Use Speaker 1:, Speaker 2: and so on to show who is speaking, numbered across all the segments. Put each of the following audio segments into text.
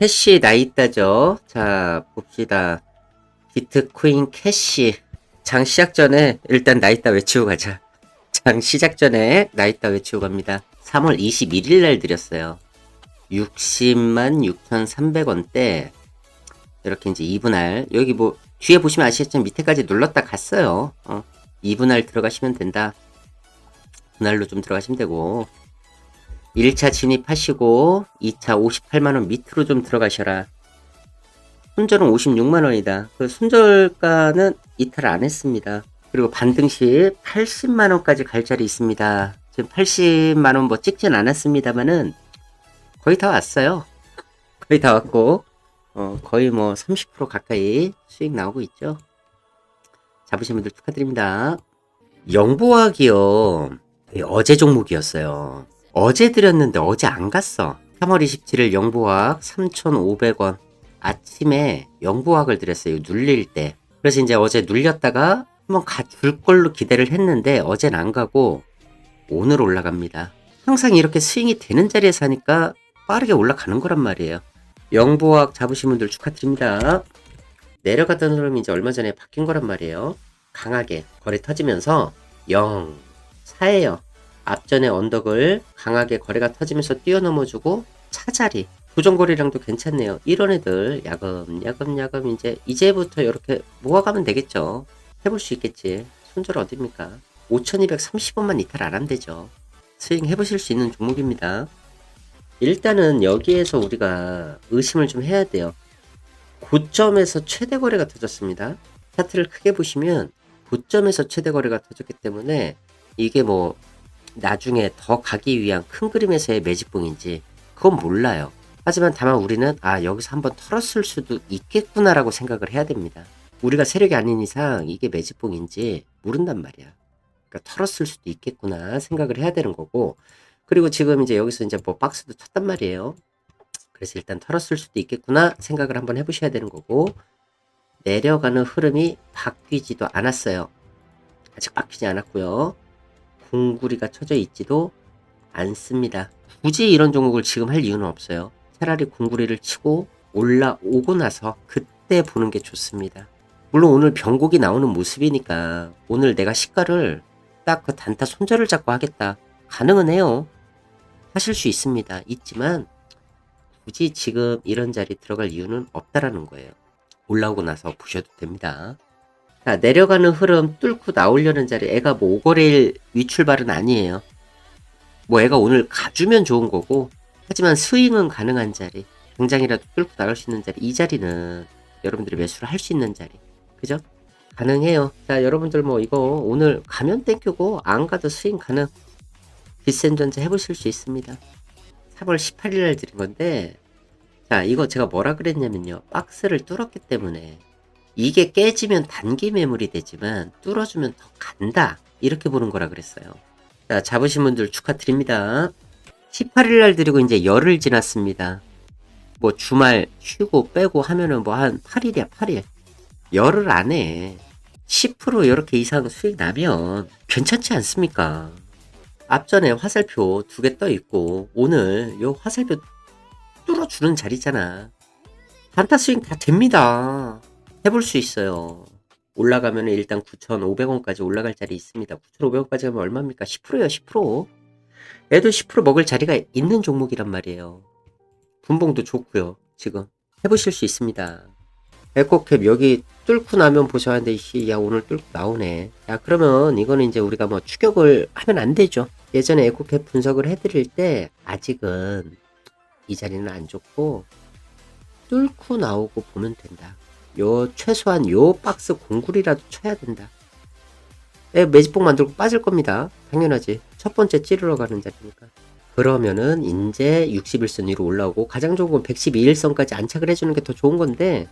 Speaker 1: 캐시 나있다죠. 자, 봅시다. 비트코인 캐시. 장 시작 전에 일단 나있다 외치고 가자. 장 시작 전에 나있다 외치고 갑니다. 3월 21일 날 드렸어요. 60만 6,300원대. 이렇게 이제 2분할. 여기 뭐, 뒤에 보시면 아시겠지만 밑에까지 눌렀다 갔어요. 어, 2분할 들어가시면 된다. 분할로 좀 들어가시면 되고. 1차 진입하시고 2차 58만원 밑으로 좀 들어가셔라. 손절은 56만원이다. 그 손절가는 이탈 안 했습니다. 그리고 반등 시 80만원까지 갈 자리 있습니다. 지금 80만원 뭐 찍진 않았습니다만은 거의 다 왔어요. 거의 다 왔고, 어, 거의 뭐 30% 가까이 수익 나오고 있죠. 잡으신 분들 축하드립니다. 영보학이요. 어제 종목이었어요. 어제 드렸는데 어제 안 갔어. 3월 27일 영보학 3,500원. 아침에 영보학을 드렸어요. 눌릴 때. 그래서 이제 어제 눌렸다가 한번 가줄 걸로 기대를 했는데 어젠 안 가고 오늘 올라갑니다. 항상 이렇게 스윙이 되는 자리에서 하니까 빠르게 올라가는 거란 말이에요. 영보학 잡으신 분들 축하드립니다. 내려가던 흐름이 이제 얼마 전에 바뀐 거란 말이에요. 강하게 거래 터지면서 0, 4예요. 앞전에 언덕을 강하게 거래가 터지면서 뛰어넘어주고 차자리 부정거리량도 괜찮네요. 이런 애들 야금 야금 야금 이제 이제부터 이렇게 모아가면 되겠죠. 해볼 수 있겠지. 손절 어딥니까? 5230원만 이탈 안 되죠. 스윙 해보실 수 있는 종목입니다. 일단은 여기에서 우리가 의심을 좀 해야 돼요. 고점에서 최대 거래가 터졌습니다. 차트를 크게 보시면 고점에서 최대 거래가 터졌기 때문에 이게 뭐 나중에 더 가기 위한 큰 그림에서의 매직봉인지 그건 몰라요. 하지만 다만 우리는 아 여기서 한번 털었을 수도 있겠구나라고 생각을 해야 됩니다. 우리가 세력이 아닌 이상 이게 매직봉인지 모른단 말이야. 그러니까 털었을 수도 있겠구나 생각을 해야 되는 거고 그리고 지금 이제 여기서 이제 뭐 박스도 쳤단 말이에요. 그래서 일단 털었을 수도 있겠구나 생각을 한번 해보셔야 되는 거고 내려가는 흐름이 바뀌지도 않았어요. 아직 바뀌지 않았고요. 궁구리가 쳐져 있지도 않습니다. 굳이 이런 종목을 지금 할 이유는 없어요. 차라리 궁구리를 치고 올라오고 나서 그때 보는 게 좋습니다. 물론 오늘 변곡이 나오는 모습이니까 오늘 내가 시가를 딱 그 단타 손절을 잡고 하겠다. 가능은 해요. 하실 수 있습니다. 있지만 굳이 지금 이런 자리 들어갈 이유는 없다라는 거예요. 올라오고 나서 보셔도 됩니다. 자, 내려가는 흐름 뚫고 나오려는 자리 애가 뭐 오거래일 위출발은 아니에요. 뭐 애가 오늘 가주면 좋은 거고 하지만 스윙은 가능한 자리 당장이라도 뚫고 나갈 수 있는 자리 이 자리는 여러분들이 매수를 할 수 있는 자리 그죠? 가능해요. 자 여러분들 뭐 이거 오늘 가면 땡큐고 안 가도 스윙 가능 비센전자 해보실 수 있습니다. 3월 18일 날 드린 건데 자 이거 제가 뭐라 그랬냐면요 박스를 뚫었기 때문에 이게 깨지면 단기 매물이 되지만 뚫어주면 더 간다 이렇게 보는 거라 그랬어요. 자 잡으신 분들 축하드립니다. 18일 날 드리고 이제 열흘 지났습니다. 뭐 주말 쉬고 빼고 하면은 뭐 한 8일이야 8일. 열흘 안에 10% 이렇게 이상 수익 나면 괜찮지 않습니까? 앞전에 화살표 두 개 떠 있고 오늘 요 화살표 뚫어주는 자리잖아. 단타 스윙 다 됩니다. 해볼 수 있어요. 올라가면 일단 9,500원까지 올라갈 자리 있습니다. 9,500원까지 가면 얼마입니까? 10%요, 10%. 애도 10% 먹을 자리가 있는 종목이란 말이에요. 분봉도 좋고요. 지금 해보실 수 있습니다. 에코캡 여기 뚫고 나면 보셔야 하는데 씨, 야 오늘 뚫고 나오네. 야 그러면 이거는 이제 우리가 뭐 추격을 하면 안 되죠. 예전에 에코캡 분석을 해드릴 때 아직은 이 자리는 안 좋고 뚫고 나오고 보면 된다. 요 최소한 요 박스 공굴이라도 쳐야 된다. 네, 매직봉 만들고 빠질 겁니다. 당연하지. 첫 번째 찌르러 가는 자리니까. 그러면은 이제 61선 위로 올라오고 가장 좋은 건 112일선까지 안착을 해주는 게 더 좋은 건데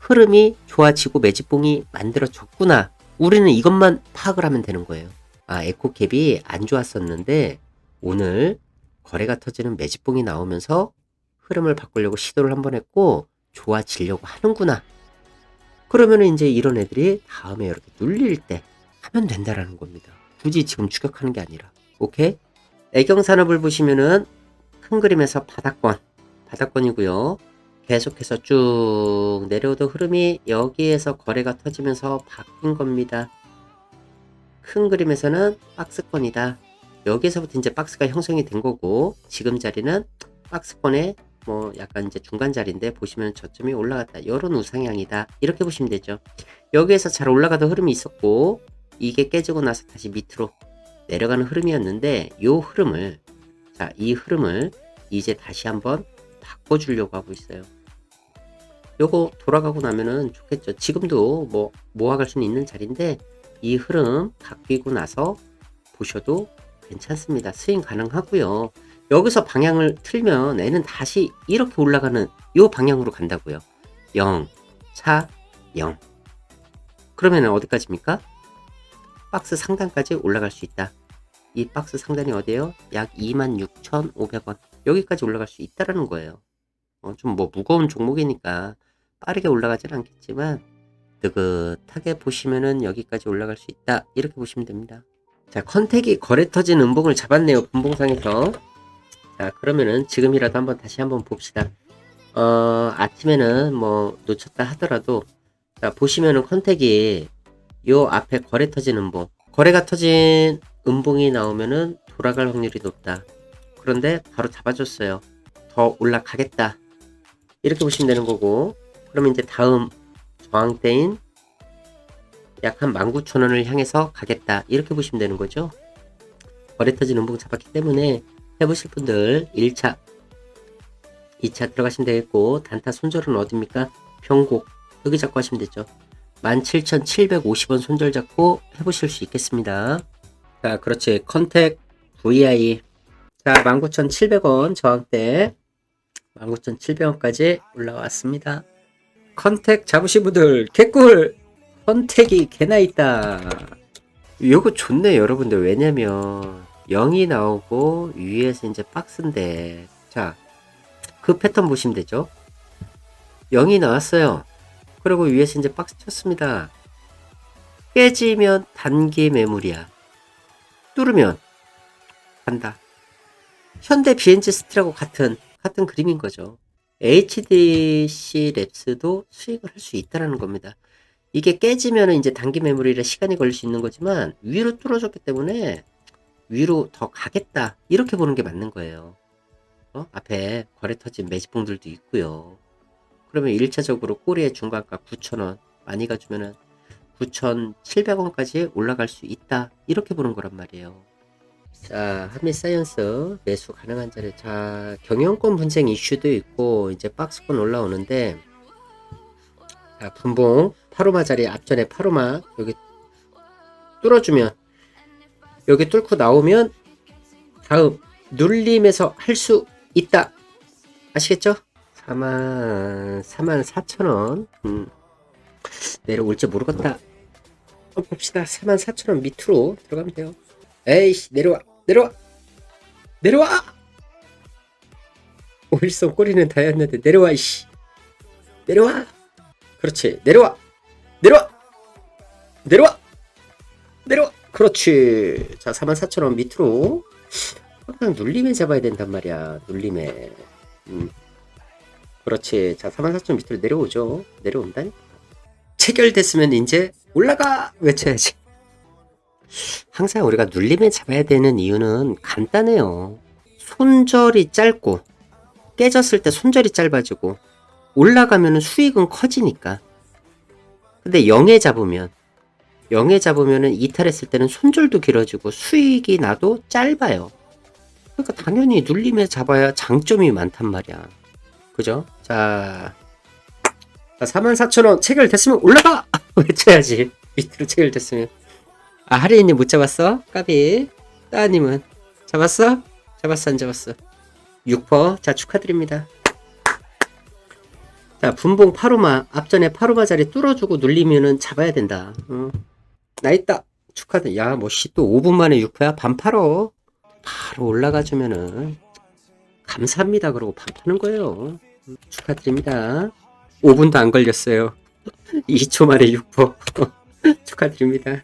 Speaker 1: 흐름이 좋아지고 매직봉이 만들어졌구나. 우리는 이것만 파악을 하면 되는 거예요. 아, 에코캡이 안 좋았었는데 오늘 거래가 터지는 매직봉이 나오면서 흐름을 바꾸려고 시도를 한번 했고 좋아지려고 하는구나. 그러면은 이제 이런 애들이 다음에 이렇게 눌릴 때 하면 된다라는 겁니다. 굳이 지금 추격하는 게 아니라. 오케이? 애경산업을 보시면은 큰 그림에서 바닥권, 바닥권이고요. 계속해서 쭉 내려오던 흐름이 여기에서 거래가 터지면서 바뀐 겁니다. 큰 그림에서는 박스권이다. 여기서부터 이제 박스가 형성이 된 거고 지금 자리는 박스권의 뭐 약간 이제 중간 자리인데 보시면 저점이 올라갔다. 이런 우상향이다. 이렇게 보시면 되죠. 여기에서 잘 올라가던 흐름이 있었고 이게 깨지고 나서 다시 밑으로 내려가는 흐름이었는데 이 흐름을 자 이 흐름을 이제 다시 한번 바꿔 주려고 하고 있어요. 요거 돌아가고 나면은 좋겠죠. 지금도 뭐 모아갈 수는 있는 자리인데 이 흐름 바뀌고 나서 보셔도 괜찮습니다. 스윙 가능하고요. 여기서 방향을 틀면 애는 다시 이렇게 올라가는 요 방향으로 간다고요. 0, 4, 0. 그러면 어디까지입니까? 박스 상단까지 올라갈 수 있다. 이 박스 상단이 어디예요? 약 26,500원. 여기까지 올라갈 수 있다라는 거예요. 어, 좀 뭐 무거운 종목이니까 빠르게 올라가진 않겠지만 느긋하게 보시면은 여기까지 올라갈 수 있다. 이렇게 보시면 됩니다. 자, 컨택이 거래 터진 음봉을 잡았네요. 분봉상에서. 자, 그러면은 지금이라도 한번 다시 한번 봅시다. 어, 아침에는 뭐 놓쳤다 하더라도 자, 보시면은 컨택이 요 앞에 거래 터진 음봉. 거래가 터진 음봉이 나오면은 돌아갈 확률이 높다. 그런데 바로 잡아줬어요. 더 올라가겠다. 이렇게 보시면 되는 거고. 그러면 이제 다음 저항대인 약한 19,000원을 향해서 가겠다. 이렇게 보시면 되는 거죠. 거래 터진 음봉 잡았기 때문에 해보실 분들 1차, 2차 들어가시면 되겠고, 단타 손절은 어딥니까? 평곡. 여기 잡고 하시면 되죠. 17,750원 손절 잡고 해보실 수 있겠습니다. 자, 그렇지. 컨택 VI. 자, 19,700원 저항대. 19,700원까지 올라왔습니다. 컨택 잡으신 분들 개꿀 컨택이 개나 있다 요거 좋네 여러분들 왜냐면 0이 나오고 위에서 이제 박스인데 자 그 패턴 보시면 되죠? 0이 나왔어요. 그리고 위에서 이제 박스 쳤습니다. 깨지면 단기 매물이야. 뚫으면 간다. 현대 BNG 스틸하고 같은 같은 그림인 거죠. HDC 랩스도 수익을 할 수 있다라는 겁니다. 이게 깨지면 이제 단기 매물이라 시간이 걸릴 수 있는 거지만 위로 뚫어졌기 때문에 위로 더 가겠다 이렇게 보는 게 맞는 거예요. 어? 앞에 거래 터진 매집봉들도 있고요. 그러면 1차적으로 꼬리의 중간가 9,000원 많이 가주면은 9,700원까지 올라갈 수 있다 이렇게 보는 거란 말이에요. 자, 한미사이언스 매수 가능한 자리. 자, 경영권 분쟁 이슈도 있고, 이제 박스권 올라오는데, 자, 분봉, 파로마 자리 앞전에 파로마, 여기 뚫어주면, 여기 뚫고 나오면, 다음, 눌림에서 할 수 있다. 아시겠죠? 4만, 4만 4천원. 음, 내려올지 모르겠다. 어, 봅시다. 4만 4천원 밑으로 들어가면 돼요. 에이씨, 내려와. 내려와 내려와 오일son 꼬리는 다였는데 내려와 이씨 내려와 그렇지 내려와 내려와 내려와 내려와 그렇지. 자 44,000원 밑으로. 항상 눌림에 잡아야 된단 말이야 눌림에. 음. 그렇지. 자 44,000원 밑으로 내려오죠. 내려온다니 체결됐으면 이제 올라가! 외쳐야지. 항상 우리가 눌림에 잡아야 되는 이유는 간단해요. 손절이 짧고 깨졌을 때 손절이 짧아지고 올라가면 수익은 커지니까. 근데 0에 잡으면 0에 잡으면 이탈했을 때는 손절도 길어지고 수익이 나도 짧아요. 그러니까 당연히 눌림에 잡아야 장점이 많단 말이야. 그죠? 자, 자 44,000원 체결됐으면 올라가! 외쳐야지. 밑으로 체결됐으면. 아 하리님 못 잡았어? 까비 따님은 잡았어? 잡았어 안 잡았어 6퍼 자 축하드립니다 자 분봉 파로마 앞전에 파로마 자리 뚫어주고 눌리면은 잡아야 된다 어. 나 있다. 축하드. 야뭐 씨 또 5분 만에 6퍼야? 반 팔어. 바로 올라가 주면은 감사합니다. 그러고 반 파는 거예요. 축하드립니다. 5분도 안 걸렸어요. 2초 만에 6퍼 축하드립니다